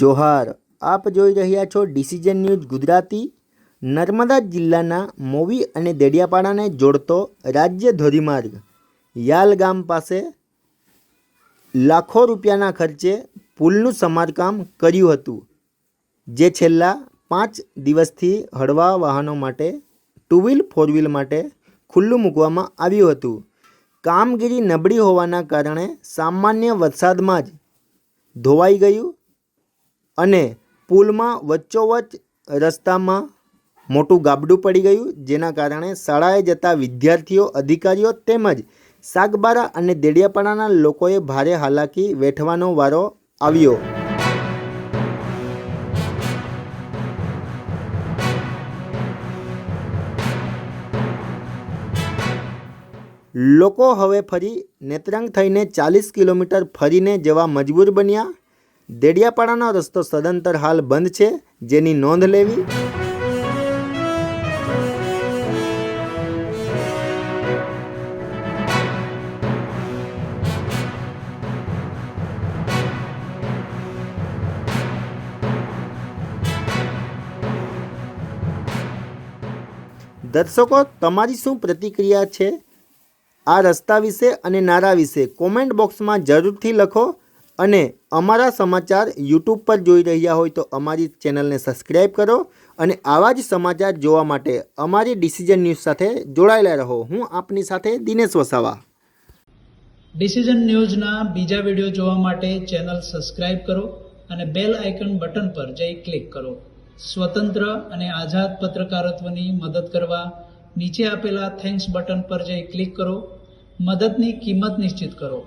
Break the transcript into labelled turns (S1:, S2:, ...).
S1: જોહાર, આપ જોઈ રહ્યા છો ડિસિઝન ન્યૂઝ ગુજરાતી. નર્મદા જિલ્લાના મોવી અને દેડિયાપાડાને જોડતો રાજ્ય ધોરીમાર્ગ, યાલ ગામ પાસે લાખો રૂપિયાના ખર્ચે પુલનું સમારકામ કર્યું હતું, જે છેલ્લા પાંચ દિવસથી હળવા વાહનો માટે, ટુ વ્હીલ, ફોર વ્હીલ માટે ખુલ્લું મૂકવામાં આવ્યું હતું. કામગીરી નબળી હોવાના કારણે સામાન્ય વરસાદમાં જ ધોવાઈ ગયું અને પુલમાં વચ્ચોવચ્ચ રસ્તામાં મોટું ગાબડું પડી ગયું, જેના કારણે શાળાએ જતા વિદ્યાર્થીઓ, અધિકારીઓ તેમજ સાગબારા અને દેડિયાપાડાના લોકોએ ભારે હાલાકી વેઠવાનો વારો આવ્યો. લોકો હવે ફરી નેત્રંગ થઈને ચાલીસ કિલોમીટર ફરીને જવા મજબૂર બન્યા. દેડિયાપાડાનો રસ્તો સદંતર હાલ બંધ છે. જેની નોંધ લેવી દર્શકો, તમારી શું પ્રતિક્રિયા છે? આ રસ્તા વિશે અને નારા વિશે કોમેન્ટ બોક્સમાં જરૂરથી લખો. અને અમારા સમાચાર યુટ્યુબ પર જોઈ રહ્યા હોય તો અમારી ચેનલને સબસ્ક્રાઈબ કરો અને આવા જ સમાચાર જોવા માટે અમારી ડિસિઝન ન્યૂઝ સાથે જોડાયેલા રહો. હું આપની સાથે દિનેશ વસાવા.
S2: ડિસિઝન ન્યૂઝના બીજા વીડિયો જોવા માટે ચેનલ સબસ્ક્રાઈબ કરો અને બેલ આઇકન બટન પર જઈ ક્લિક કરો. સ્વતંત્ર અને આઝાદ પત્રકારત્વની મદદ કરવા નીચે આપેલા થેન્ક્સ બટન પર જઈ ક્લિક કરો. મદદની કિંમત નિશ્ચિત કરો.